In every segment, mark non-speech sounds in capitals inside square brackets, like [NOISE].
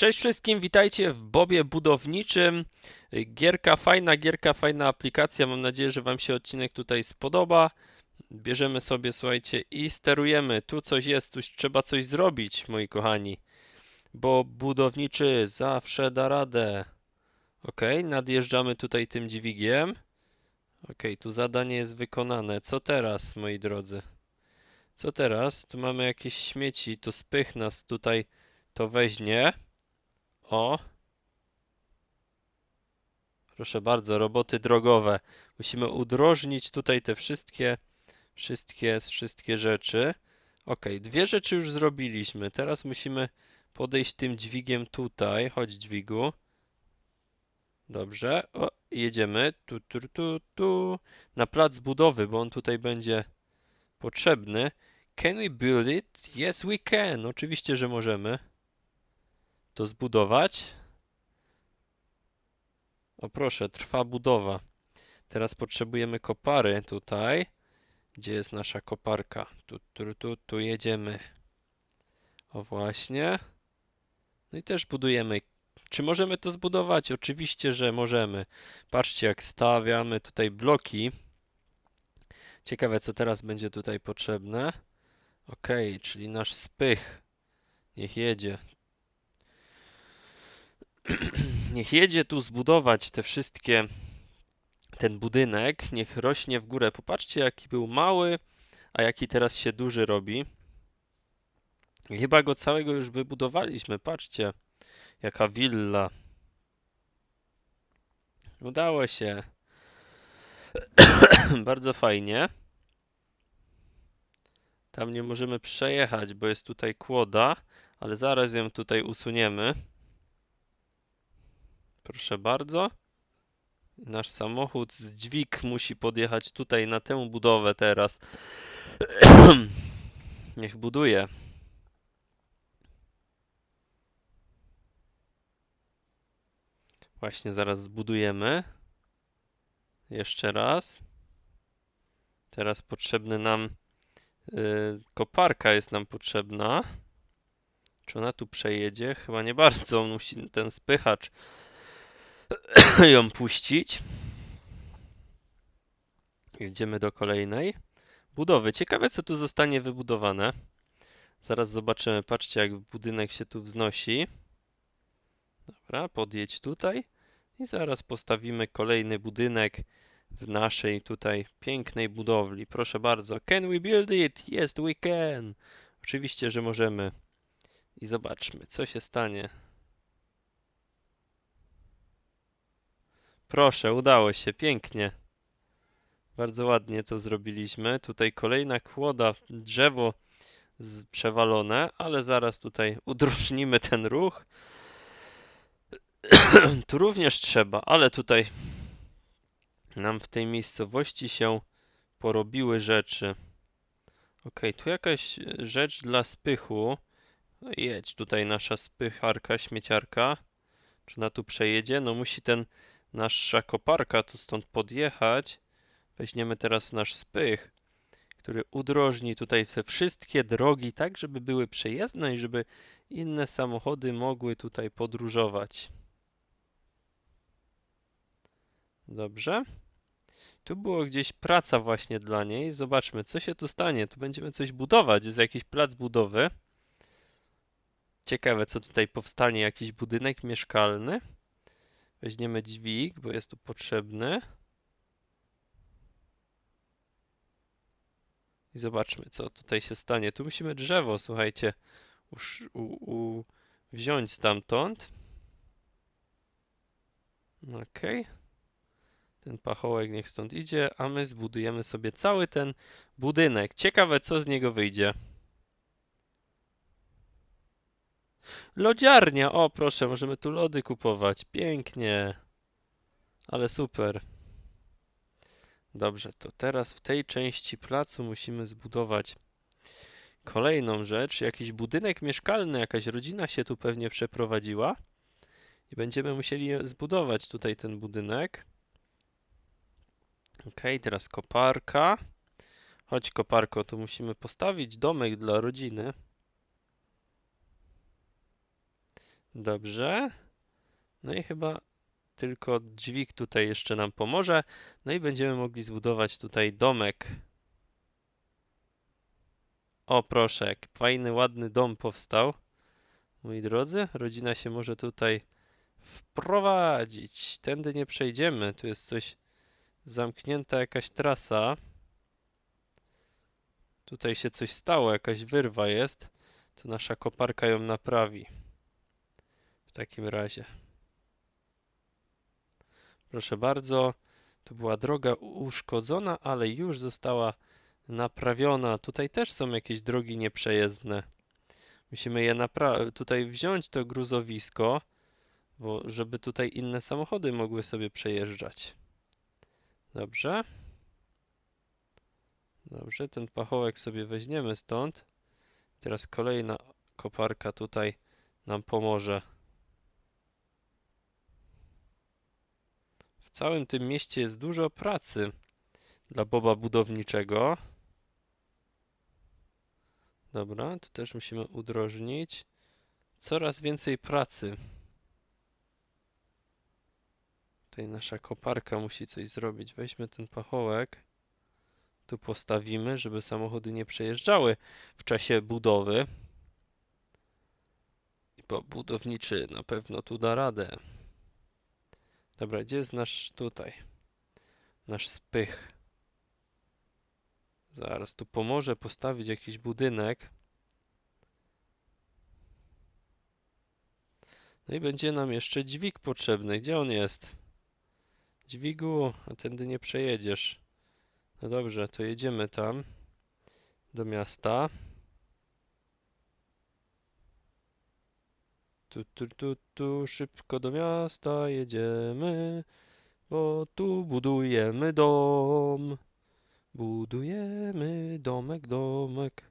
Cześć wszystkim, witajcie w Bobie Budowniczym. Gierka fajna, gierka fajna aplikacja. Mam nadzieję, że Wam się odcinek tutaj spodoba. Bierzemy sobie, słuchajcie, i sterujemy. Tu coś jest, tu trzeba coś zrobić, moi kochani. Bo budowniczy zawsze da radę. Ok, nadjeżdżamy tutaj tym dźwigiem. Ok, tu zadanie jest wykonane. Co teraz, moi drodzy? Co teraz? Tu mamy jakieś śmieci, to spych nas tutaj to weźmie. O. Proszę bardzo, roboty drogowe. Musimy udrożnić tutaj te wszystkie, wszystkie, wszystkie rzeczy. Ok, dwie rzeczy już zrobiliśmy. Teraz musimy podejść tym dźwigiem tutaj. Chodź dźwigu. Dobrze. O, jedziemy. Tu, tu, tu, tu. Na plac budowy, bo on tutaj będzie potrzebny. Can we build it? Yes, we can. Oczywiście, że możemy to zbudować. O proszę, trwa budowa. Teraz potrzebujemy kopary tutaj. Gdzie jest nasza koparka? Tu, tu, tu, tu jedziemy. O właśnie. No i też budujemy. Czy możemy to zbudować? Oczywiście, że możemy. Patrzcie, jak stawiamy tutaj bloki. Ciekawe, co teraz będzie tutaj potrzebne. Ok, czyli nasz spych. Niech jedzie. [CLEARS THROAT] Niech jedzie tu zbudować te wszystkie, ten budynek, niech rośnie w górę. Popatrzcie, jaki był mały, a jaki teraz się duży robi. Chyba go całego już wybudowaliśmy. Patrzcie, jaka willa. Udało się. [CLEARS THROAT] Bardzo fajnie. Tam nie możemy przejechać, bo jest tutaj kłoda, ale zaraz ją tutaj usuniemy. Proszę bardzo. Nasz samochód z dźwig musi podjechać tutaj na tę budowę teraz. [CLEARS THROAT] Niech buduje. Właśnie zaraz zbudujemy. Jeszcze raz. Teraz potrzebny nam yy, koparka jest nam potrzebna. Czy ona tu przejedzie? Chyba nie bardzo. Musi ten spychacz [COUGHS] ją puścić. Idziemy do kolejnej budowy. Ciekawe, co tu zostanie wybudowane. Zaraz zobaczymy. Patrzcie, jak budynek się tu wznosi. Dobra, podjedź tutaj. I zaraz postawimy kolejny budynek w naszej tutaj pięknej budowli. Proszę bardzo. Can we build it? Yes, we can. Oczywiście, że możemy. I zobaczmy, co się stanie. Proszę, udało się, pięknie. Bardzo ładnie to zrobiliśmy. Tutaj kolejna kłoda, drzewo przewalone, ale zaraz tutaj udrożnimy ten ruch. [CLEARS THROAT] tu również trzeba, ale tutaj nam w tej miejscowości się porobiły rzeczy. Ok, tu jakaś e, rzecz dla spychu. No jedź tutaj nasza spycharka, śmieciarka. Czy ona tu przejedzie? No musi ten nasza koparka tu stąd podjechać. Weźmiemy teraz nasz spych, który udrożni tutaj te wszystkie drogi tak, żeby były przejezdne i żeby inne samochody mogły tutaj podróżować. Dobrze. Tu było gdzieś praca właśnie dla niej. Zobaczmy, co się tu stanie. Tu będziemy coś budować. Jest jakiś plac budowy. Ciekawe, co tutaj powstanie. Jakiś budynek mieszkalny. Weźmiemy dźwig, bo jest tu potrzebny. I zobaczmy, co tutaj się stanie. Tu musimy drzewo, słuchajcie, usz, u, u, wziąć stamtąd. Okej. Ten pachołek niech stąd idzie, a my zbudujemy sobie cały ten budynek. Ciekawe, co z niego wyjdzie. Lodziarnia! O, proszę, możemy tu lody kupować. Pięknie. Ale super. Dobrze, to teraz w tej części placu musimy zbudować kolejną rzecz. Jakiś budynek mieszkalny, jakaś rodzina się tu pewnie przeprowadziła. I będziemy musieli zbudować tutaj ten budynek. Ok, teraz koparka. Chodź koparko, tu musimy postawić domek dla rodziny. Dobrze. No i chyba tylko dźwig tutaj jeszcze nam pomoże. No i będziemy mogli zbudować tutaj domek. O, proszę, jak fajny, ładny dom powstał. Moi drodzy, rodzina się może tutaj wprowadzić. Tędy nie przejdziemy. Tu jest coś zamknięta jakaś trasa. Tutaj się coś stało, jakaś wyrwa jest. To nasza koparka ją naprawi. W takim razie. Proszę bardzo. Tu była droga uszkodzona, ale już została naprawiona. Tutaj też są jakieś drogi nieprzejezdne. Musimy je tutaj wziąć to gruzowisko, bo żeby tutaj inne samochody mogły sobie przejeżdżać. Dobrze. Dobrze, ten pachołek sobie weźmiemy stąd. Teraz kolejna koparka tutaj nam pomoże. W całym tym mieście jest dużo pracy dla Boba budowniczego. Dobra, tu też musimy udrożnić. Coraz więcej pracy. Tutaj nasza koparka musi coś zrobić. Weźmy ten pachołek. Tu postawimy, żeby samochody nie przejeżdżały w czasie budowy. Bo budowniczy na pewno tu da radę. Dobra, gdzie jest nasz tutaj? Nasz spych. Zaraz tu pomoże postawić jakiś budynek. No i będzie nam jeszcze dźwig potrzebny. Gdzie on jest? Dźwigu, a tędy nie przejedziesz. No dobrze, to jedziemy tam. Do miasta. Tu, tu, tu, tu, szybko do miasta jedziemy, bo tu budujemy dom. Budujemy domek, domek.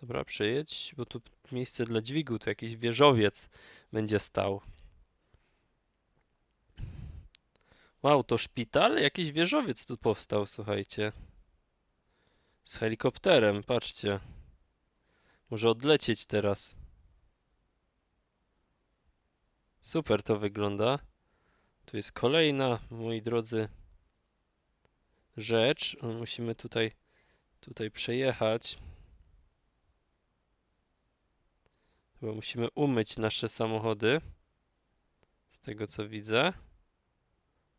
Dobra, przejedź, bo tu miejsce dla dźwigu, to jakiś wieżowiec będzie stał. Wow, to szpital? Jakiś wieżowiec tu powstał, słuchajcie. Z helikopterem, patrzcie. Może odlecieć teraz. Super to wygląda. Tu jest kolejna, moi drodzy, rzecz. Musimy tutaj, tutaj przejechać. Chyba musimy umyć nasze samochody. Z tego co widzę.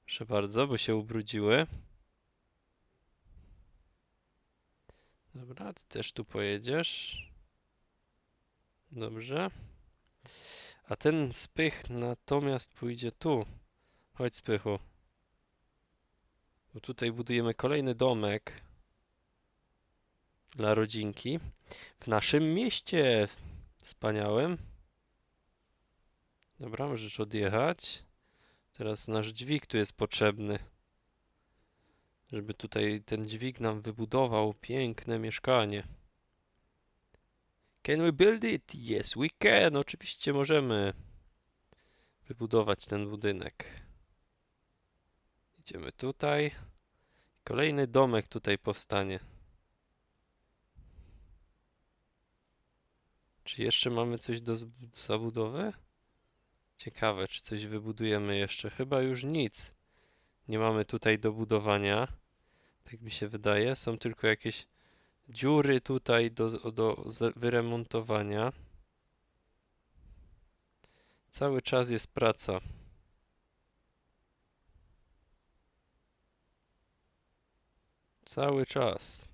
Proszę bardzo, bo się ubrudziły. Dobra, ty też tu pojedziesz. Dobrze. A ten spych natomiast pójdzie tu. Chodź spychu. Bo tutaj budujemy kolejny domek dla rodzinki w naszym mieście wspaniałym. Dobra, możesz odjechać. Teraz nasz dźwig tu jest potrzebny. Żeby tutaj ten dźwig nam wybudował piękne mieszkanie. Can we build it? Yes, we can. Oczywiście możemy wybudować ten budynek. Idziemy tutaj. Kolejny domek tutaj powstanie. Czy jeszcze mamy coś do zabudowy? Ciekawe, czy coś wybudujemy jeszcze. Chyba już nic. Nie mamy tutaj do budowania. Tak mi się wydaje. Są tylko jakieś dziury tutaj do, do wyremontowania. Cały czas jest praca. Cały czas.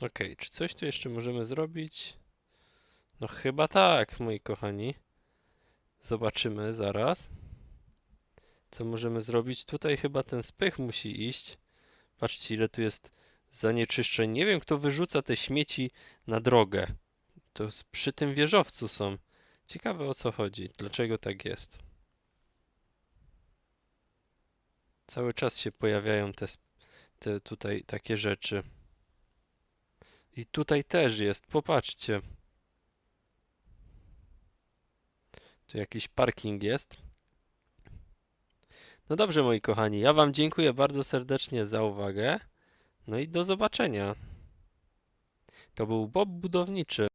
Okej, czy coś tu jeszcze możemy zrobić? No chyba tak, moi kochani. Zobaczymy zaraz. Co możemy zrobić? Tutaj chyba ten spych musi iść. Patrzcie, ile tu jest zanieczyszczeń. Nie wiem, kto wyrzuca te śmieci na drogę. To przy tym wieżowcu są. Ciekawe o co chodzi. Dlaczego tak jest? Cały czas się pojawiają te, te tutaj takie rzeczy. I tutaj też jest. Popatrzcie. Tu jakiś parking jest. No dobrze, moi kochani, ja Wam dziękuję bardzo serdecznie za uwagę. No i do zobaczenia. To był Bob Budowniczy.